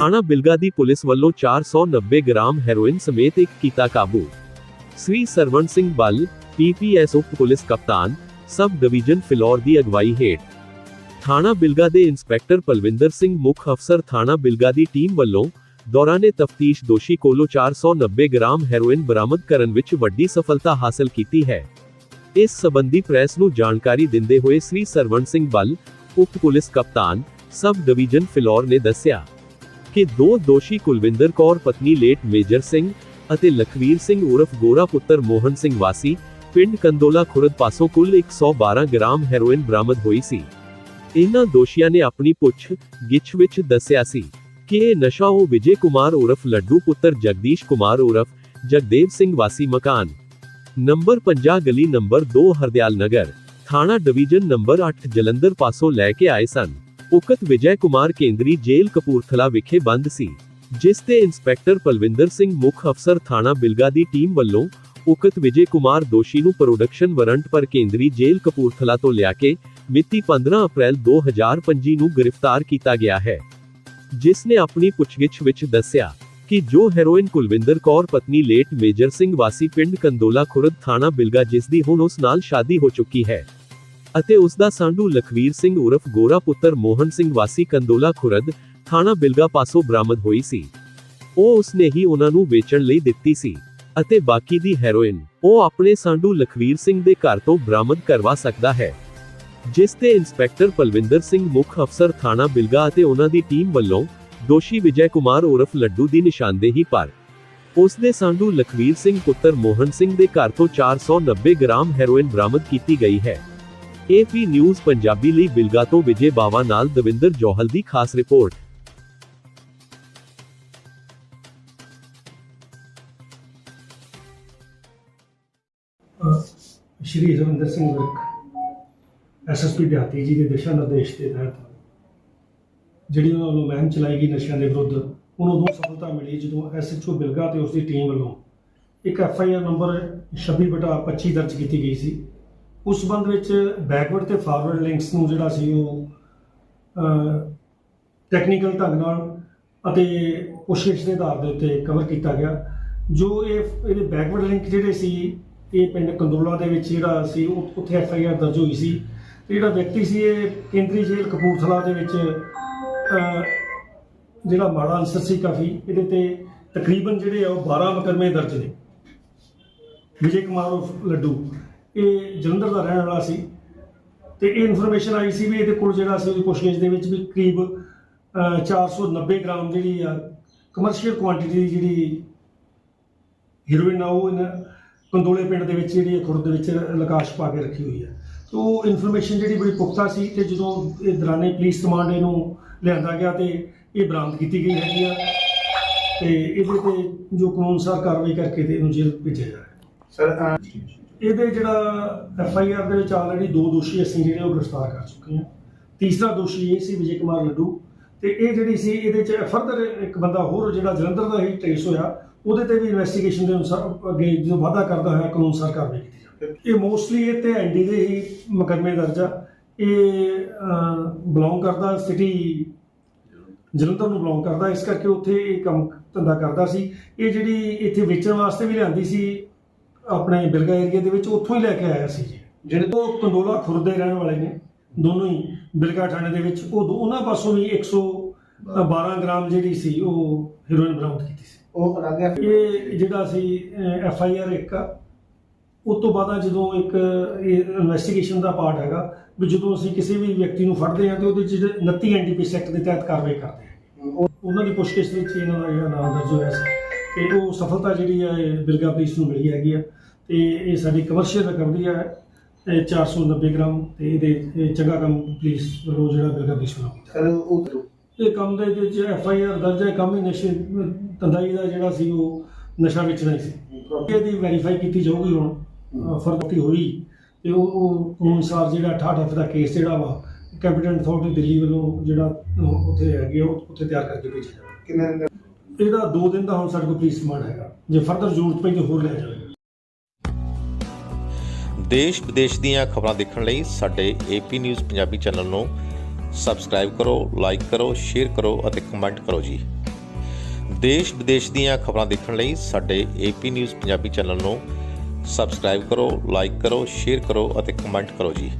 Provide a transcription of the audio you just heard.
ਥਾਣਾ ਬਿਲਗਾ ਦੀ ਪੁਲਿਸ ਵੱਲੋਂ 490 gram heroin ਸਮੇਤ ਇੱਕ ਕੀਤਾ ਕਾਬੂ। ਸ੍ਰੀ ਸਰਵਣ ਸਿੰਘ ਬੱਲ ਪੀਪੀਐਸ ਉਪ ਪੁਲਿਸ ਕਪਤਾਨ, ਸਬ ਡਿਵੀਜ਼ਨ ਫਿਲੌਰ ਦੀ ਅਗਵਾਈ ਹੇਠ। ਥਾਣਾ ਬਿਲਗਾ ਦੇ ਇੰਸਪੈਕਟਰ ਪਲਵਿੰਦਰ ਸਿੰਘ ਮੁੱਖ ਅਫਸਰ ਥਾਣਾ ਬਿਲਗਾ ਦੀ ਟੀਮ ਵੱਲੋਂ ਦੌਰਾਨੇ ਤਫਤੀਸ਼ ਦੋਸ਼ੀ ਕੋਲੋਂ 490 ਗ੍ਰਾਮ ਹੈਰੋਇਨ ਬਰਾਮਦ ਕਰਨ ਵਿੱਚ ਵੱਡੀ ਸਫਲਤਾ ਹਾਸਲ ਕੀਤੀ ਹੈ। ਇਸ ਸਬੰਧੀ ਪ੍ਰੈਸ ਨੂੰ ਜਾਣਕਾਰੀ ਦਿੰਦੇ ਹੋਏ ਸ੍ਰੀ ਸਰਵਣ ਸਿੰਘ ਬੱਲ ਉਪ ਪੁਲਿਸ ਕਪਤਾਨ, ਸਬ ਡਿਵੀਜ਼ਨ ਫਿਲੌਰ ਨੇ ਦੱਸਿਆ। ਕਿ ਦੋ ਦੋਸ਼ੀ ਕੁਲਵਿੰਦਰ ਕੌਰ, ਪਤਨੀ ਲੇਟ ਮੇਜਰ ਸਿੰਘ ਅਤੇ ਲਖਵੀਰ ਸਿੰਘ ਉਰਫ ਗੋਰਾ ਪੁੱਤਰ ਮੋਹਨ ਸਿੰਘ ਵਾਸੀ, ਪਿੰਡ ਕੰਦੋਲਾ ਖੁਰਦ ਪਾਸੋਂ ਕੁੱਲ 112 ਗ੍ਰਾਮ ਹੈਰੋਇਨ ਬਰਾਮਦ ਹੋਈ ਸੀ। ਇਹਨਾਂ ਦੋਸ਼ੀਆਂ ਨੇ ਆਪਣੀ ਪੁੱਛ ਗਿੱਛ ਵਿੱਚ ਦੱਸਿਆ ਸੀ ਕਿ ਇਹ ਨਸ਼ਾ ਉਹ ਵਿਜੇ ਕੁਮਾਰ ਉਰਫ, ਲੱਡੂ ਪੁੱਤਰ ਜਗਦੀਸ਼ ਕੁਮਾਰ ਉਰਫ, ਜਗਦੇਵ ਸਿੰਘ ਵਾਸੀ ਮਕਾਨ। ਨੰਬਰ 50 ਗਲੀ ਨੰਬਰ 2 ਹਰਦਿਆਲ ਨਗਰ, ਥਾਣਾ ਡਿਵੀਜ਼ਨ ਨੰਬਰ 8 ਜਲੰਧਰ ਪਾਸੋਂ ਲੈ ਕੇ ਆਏ ਸਨ। ਉਕਤ ਵਿਜੇ ਕੁਮਾਰ ਕੇਂਦਰੀ ਜੇਲ੍ਹ ਕਪੂਰਥਲਾ ਵਿਖੇ ਬੰਦ ਸੀ, ਜਿਸ ਤੇ ਇੰਸਪੈਕਟਰ ਪਲਵਿੰਦਰ ਸਿੰਘ ਮੁੱਖ ਅਫਸਰ ਥਾਣਾ ਬਿਲਗਾ ਦੀ ਟੀਮ ਵੱਲੋਂ ਉਕਤ ਵਿਜੇ ਕੁਮਾਰ ਦੋਸ਼ੀ ਨੂੰ ਪ੍ਰੋਡਕਸ਼ਨ ਵਾਰੰਟ ਪਰ ਕੇਂਦਰੀ ਜੇਲ੍ਹ ਕਪੂਰਥਲਾ ਤੋਂ ਲਿਆ ਕੇ ਮਿਤੀ 15 ਅਪ੍ਰੈਲ 2025 ਨੂੰ ਗ੍ਰਿਫਤਾਰ ਕੀਤਾ ਗਿਆ ਹੈ। ਜਿਸ ਨੇ ਆਪਣੀ ਪੁੱਛਗਿੱਛ ਵਿੱਚ ਦੱਸਿਆ ਕਿ ਜੋ ਹੈਰੋਇਨ ਕੁਲਵਿੰਦਰ ਕੌਰ ਪਤਨੀ ਲੇਟ ਮੇਜਰ ਸਿੰਘ ਵਾਸੀ ਪਿੰਡ ਕੰਦੋਲਾ ਖੁਰਦ ਥਾਣਾ ਬਿਲਗਾ ਜਿਸ ਦੀ ਹੁਣ ਉਸ ਨਾਲ ਸ਼ਾਦੀ ਹੋ ਚੁੱਕੀ ਹੈ। ਅਤੇ ਉਸ ਦਾ ਸਾਂਢੂ ਲਖਵੀਰ ਸਿੰਘ ਉਰਫ ਗੋਰਾ ਪੁੱਤਰ ਮੋਹਨ ਸਿੰਘ ਵਾਸੀ ਕੰਦੋਲਾ ਖੁਰਦ ਥਾਣਾ ਬਿਲਗਾ ਪਾਸੋਂ ਬਰਾਮਦ ਹੋਈ ਸੀ। ਉਹ ਉਸਨੇ ਹੀ ਉਹਨਾਂ ਨੂੰ ਵੇਚਣ ਲਈ ਦਿੱਤੀ ਸੀ ਅਤੇ ਬਾਕੀ ਦੀ ਹੈਰੋਇਨ ਉਹ ਆਪਣੇ ਸਾਂਢੂ ਲਖਵੀਰ ਸਿੰਘ ਦੇ ਘਰ ਤੋਂ ਬਰਾਮਦ ਕਰਵਾ ਸਕਦਾ ਹੈ। ਜਿਸ ਤੇ ਇੰਸਪੈਕਟਰ ਪਲਵਿੰਦਰ ਸਿੰਘ ਮੁੱਖ ਅਫਸਰ ਥਾਣਾ ਬਿਲਗਾ ਅਤੇ ਉਹਨਾਂ ਦੀ ਟੀਮ ਵੱਲੋਂ ਦੋਸ਼ੀ ਵਿਜੇ ਕੁਮਾਰ ਉਰਫ ਲੱਡੂ ਦੀ ਨਿਸ਼ਾਨਦੇਹੀ ਪਰ ਉਸ ਦੇ ਸਾਂਢੂ ਲਖਵੀਰ ਸਿੰਘ ਪੁੱਤਰ ਮੋਹਨ ਸਿੰਘ ਦੇ ਘਰ ਤੋਂ 490 ਗ੍ਰਾਮ ਹੈਰੋਇਨ ਬਰਾਮਦ ਕੀਤੀ ਗਈ ਹੈ। ਏਪੀ ਨਿਊਜ਼ ਪੰਜਾਬੀ ਲਈ ਬਿਲਗਾ ਤੋਂ ਵਿਜੇ ਬਾਵਾ ਨਾਲ ਦਵਿੰਦਰ ਜੋਹਲ ਦੀ ਖਾਸ ਰਿਪੋਰਟ। ਸ਼੍ਰੀ ਰਵਿੰਦਰ ਸਿੰਘ ਵਿਰਕ ਐਸਐਸਪੀ ਦਿਹਾਤੀ ਜੀ ਦੇ ਦਿਸ਼ਾ ਨਿਰਦੇਸ਼ ਦੇ ਤਹਿਤ, ਜਿਹੜੀ ਉਹਨਾਂ ਵੱਲੋਂ ਮਹਿੰਮ ਚਲਾਈ ਗਈ ਨਸ਼ਿਆਂ ਦੇ ਵਿਰੁੱਧ, ਉਹਨੂੰ ਉਦੋਂ ਸਫਲਤਾ ਮਿਲੀ ਜਦੋਂ ਐਸਐਚਓ ਬਿਲਗਾ ਤੇ ਉਸ ਦੀ ਟੀਮ ਵੱਲੋਂ ਇੱਕ ਐਫਆਈਆਰ ਨੰਬਰ 26/25 ਦਰਜ ਕੀਤੀ ਗਈ ਸੀ। ਉਸ ਸੰਬੰਧ ਵਿੱਚ ਬੈਕਵਰਡ ਤੇ ਫਾਰਵਰਡ ਲਿੰਕਸ ਨੂੰ ਜਿਹੜਾ ਸੀ ਉਹ ਟੈਕਨੀਕਲ ਢੰਗ ਨਾਲ ਅਤੇ ਪੁੱਛਗਿੱਛ ਦੇ ਆਧਾਰ ਦੇ ਉੱਤੇ ਕਵਰ ਕੀਤਾ ਗਿਆ, ਜੋ ਇਹ, ਇਹਦੇ ਬੈਕਵਰਡ ਲਿੰਕ ਜਿਹੜੇ ਸੀ, ਇਹ ਪਿੰਡ ਕੰਦੋਲਾ ਦੇ ਵਿੱਚ ਜਿਹੜਾ ਸੀ ਉੱਥੇ ਐਫ ਆਈ ਆਰ ਦਰਜ ਹੋਈ ਸੀ ਤੇ ਜਿਹੜਾ ਵਿਅਕਤੀ ਸੀ ਇਹ ਕੇਂਦਰੀ ਜੇਲ੍ਹ ਕਪੂਰਥਲਾ ਦੇ ਵਿੱਚ ਜਿਹੜਾ ਮਾੜਾ ਅਨਸਰ ਸੀ ਕਾਫੀ, ਇਹਦੇ ਤੇ ਤਕਰੀਬਨ ਜਿਹੜੇ ਆ ਉਹ 12 ਮੁਕੱਦਮੇ ਦਰਜ ਨੇ। ਵਿਜੇ ਕੁਮਾਰ ਉਰਫ ਲੱਡੂ। ਇਹ ਜਲੰਧਰ ਦਾ ਰਹਿਣ ਵਾਲਾ ਸੀ ਤੇ ਇਹ ਇਨਫੋਰਮੇਸ਼ਨ ਆਈ ਸੀ ਵੀ ਇਹਦੇ ਕੋਲ ਜਿਹੜਾ ਸੀ ਉਹਦੀ ਪੁੱਛਗਿੱਛ ਦੇ ਵਿੱਚ ਵੀ ਕਰੀਬ ਅਹ, 490 ਗ੍ਰਾਮ ਜਿਹੜੀ ਆ ਕਮਰਸ਼ੀਅਲ ਕੁਆਂਟੀਟੀ ਦੀ ਜਿਹੜੀ ਹੀਰੋਇਨ ਆ ਉਹ ਇਹਨਾਂ ਕੰਦੋਲੇ ਪਿੰਡ ਦੇ ਵਿੱਚ ਜਿਹੜੀ ਖੁਰਦ ਦੇ ਵਿੱਚ ਲਕਾਸ਼ ਪਾ ਕੇ ਰੱਖੀ ਹੋਈ ਹੈ ਤੇ ਉਹ ਇਨਫੋਰਮੇਸ਼ਨ ਜਿਹੜੀ ਬੜੀ ਪੁਖਤਾ ਸੀ ਤੇ ਜਦੋਂ ਇਹ ਦੌਰਾਨੇ ਪੁਲਿਸ ਕਮਾਂਡ ਇਹਨੂੰ ਲਿਆਂਦਾ ਗਿਆ ਤੇ ਇਹ ਬਰਾਮਦ ਕੀਤੀ ਗਈ ਹੈਗੀ ਆ ਤੇ ਇਹਦੇ ਤੇ ਜੋ ਕਾਨੂੰਨ ਅਨੁਸਾਰ ਕਾਰਵਾਈ ਕਰਕੇ ਤੇ ਇਹਨੂੰ ਜੇਲ੍ਹ ਭੇਜਿਆ ਜਾ ਰਿਹਾ। ਸਰ ਇਹਦੇ ਜਿਹੜਾ ਐਫ ਆਈ ਆਰ ਦੇ ਵਿੱਚ ਆਲਰੇਡੀ ਦੋ ਦੋਸ਼ੀ ਅਸੀਂ ਜਿਹੜੇ ਉਹ ਗ੍ਰਿਫਤਾਰ ਕਰ ਚੁੱਕੇ ਹਾਂ। ਤੀਸਰਾ ਦੋਸ਼ੀ ਇਹ ਸੀ ਵਿਜੇ ਕੁਮਾਰ ਲੱਡੂ ਤੇ ਇਹ ਜਿਹੜੀ ਸੀ ਇਹਦੇ ਚ ਫਰਦਰ ਇੱਕ ਬੰਦਾ ਹੋਰ ਜਿਹੜਾ ਜਲੰਧਰ ਦਾ ਹੀ ਟ੍ਰੇਸ ਹੋਇਆ, ਉਹਦੇ ਤੇ ਵੀ ਇਨਵੈਸਟੀਗੇਸ਼ਨ ਦੇ ਅਨੁਸਾਰ ਅੱਗੇ ਜਦੋਂ ਵਾਅਦਾ ਕਰਦਾ ਹੋਇਆ ਕਾਨੂੰਨ ਅਨੁਸਾਰ ਕਾਰਵਾਈ ਕੀਤੀ ਜਾਵੇ ਇਹ ਮੋਸਟਲੀ ਇਹ ਤੇ ਐਨਡੀ ਦੇ ਹੀ ਮੁਕੱਦਮੇ ਦਰਜ ਆ। ਇਹ ਬਿਲੋਂਗ ਕਰਦਾ ਸਿਟੀ ਜਲੰਧਰ ਨੂੰ ਬਿਲੋਂਗ ਕਰਦਾ। ਇਸ ਕਰਕੇ ਉੱਥੇ ਇਹ ਕੰਮ ਧੰਦਾ ਕਰਦਾ ਸੀ। ਇਹ ਜਿਹੜੀ ਇੱਥੇ ਵੇਚਣ ਵਾਸਤੇ ਵੀ ਲਿਆਂਦੀ ਸੀ ਆਪਣੇ ਬਿਲਗਾ ਏਰੀਆ ਦੇ ਵਿੱਚ ਉੱਥੋਂ ਹੀ ਲੈ ਕੇ ਆਇਆ ਸੀ ਜੀ। ਜਿਹੜੇ ਉਹ ਕੰਦੋਲਾ ਖੁਰਦ ਦੇ ਰਹਿਣ ਵਾਲੇ ਨੇ ਦੋਨੋਂ ਹੀ ਬਿਲਗਾ ਥਾਣੇ ਦੇ ਵਿੱਚ ਉਹ ਦੋ- ਉਹਨਾਂ ਪਾਸੋਂ ਵੀ 112 ਗ੍ਰਾਮ ਜਿਹੜੀ ਸੀ ਉਹ ਹੀਰੋਇਨ ਬਰਾਮਦ ਕੀਤੀ ਸੀ। ਉਹ ਅਲੱਗ ਹੈ। ਇਹ ਜਿਹੜਾ ਸੀ ਐਫ ਆਈ ਆਰ ਇੱਕ ਆ। ਉਸ ਤੋਂ ਬਾਅਦ ਆ ਜਦੋਂ ਇੱਕ ਇਨਵੈਸਟੀਗੇਸ਼ਨ ਦਾ ਪਾਰਟ ਹੈਗਾ ਵੀ ਜਦੋਂ ਅਸੀਂ ਕਿਸੇ ਵੀ ਵਿਅਕਤੀ ਨੂੰ ਫੜਦੇ ਹਾਂ ਤੇ ਉਹਦੇ ਚ 29 ਐਨਡੀਪੀਐਸ ਐਕਟ ਦੇ ਤਹਿਤ ਕਾਰਵਾਈ ਕਰਦੇ ਹਾਂ। ਉਹ ਉਹਨਾਂ ਦੀ ਪੁੱਛਗਿੱਛ ਵਿੱਚ ਇਹਨਾਂ ਦਾ ਜਿਹੜਾ ਨਾਮ ਦਰਜ ਹੋਇਆ ਸੀ। ਉਹ ਸਫਲਤਾ ਜਿਹੜੀ ਹੈ ਬਿਲਗਾ ਪੁਲਿਸ ਨੂੰ ਮਿਲੀ ਹੈਗੀ ਆ। ਤੇ ਇਹ ਸਾਡੀ ਕਮਰਸ਼ੀਅਲ ਰਿਕਵਰੀ ਹੈ ਇਹ 490 ਗ੍ਰਾਮ ਤੇ ਇਹਦੇ ਇਹ ਚੰਗਾ ਕੰਮ ਪੁਲਿਸ ਵੱਲੋਂ ਜਿਹੜਾ ਬਿਲਗਾ ਪੁਲਿਸ ਵੱਲੋਂ ਕੀਤਾ। ਉਹ ਇਹ ਕੰਮ ਦੇ ਵਿੱਚ ਐਫ ਆਈ ਆਰ ਦਰਜ ਹੈ ਕੰਮ ਹੀ ਨਸ਼ੇ ਧੰਦਾਈ ਦਾ ਜਿਹੜਾ ਸੀ ਉਹ ਨਸ਼ਾ ਵੇਚਣਾ ਸੀ। ਇਹਦੀ ਵੈਰੀਫਾਈ ਕੀਤੀ ਜਾਊਗੀ ਹੁਣ ਫਰਦੀ ਹੋਈ। ਤੇ ਉਹ ਉਹ ਅਨੁਸਾਰ ਜਿਹੜਾ 68 ਐਫ ਦਾ ਕੇਸ ਜਿਹੜਾ ਵਾ ਕੈਪੀਟਲ ਅਥਾਰਟੀ ਦਿੱਲੀ ਵੱਲੋਂ ਜਿਹੜਾ ਉੱਥੇ ਹੈਗੀ ਉਹ ਉੱਥੇ ਤਿਆਰ ਕਰਕੇ ਭੇਜਿਆ ਜਾਵੇ ਕਿੰਨੇ ਇਹਦਾ 2 ਦਿਨ ਦਾ ਹੁਣ ਸਾਡੇ ਕੋਲ ਪੁਲਿਸ ਰਿਮਾਂਡ ਹੈਗਾ। ਜੇ ਫਰਦਰ ਜ਼ਰੂਰਤ ਪਈ ਤਾਂ ਹੋਰ ਲਿਆ ਜਾਵੇ ਦੇਸ਼ ਵਿਦੇਸ਼ ਦੀਆਂ ਖਬਰਾਂ ਦੇਖਣ ਲਈ ਸਾਡੇ ਏਪੀ ਨਿਊਜ਼ ਪੰਜਾਬੀ ਚੈਨਲ ਨੂੰ ਸਬਸਕ੍ਰਾਈਬ ਕਰੋ ਲਾਈਕ ਕਰੋ ਸ਼ੇਅਰ ਕਰੋ ਅਤੇ ਕਮੈਂਟ ਕਰੋ ਜੀ। ਦੇਸ਼ ਵਿਦੇਸ਼ ਦੀਆਂ ਖਬਰਾਂ ਦੇਖਣ ਲਈ ਸਾਡੇ ਏਪੀ ਨਿਊਜ਼ ਪੰਜਾਬੀ ਚੈਨਲ ਨੂੰ ਸਬਸਕ੍ਰਾਈਬ ਕਰੋ ਲਾਈਕ ਕਰੋ ਸ਼ੇਅਰ ਕਰੋ ਅਤੇ ਕਮੈਂਟ ਕਰੋ ਜੀ।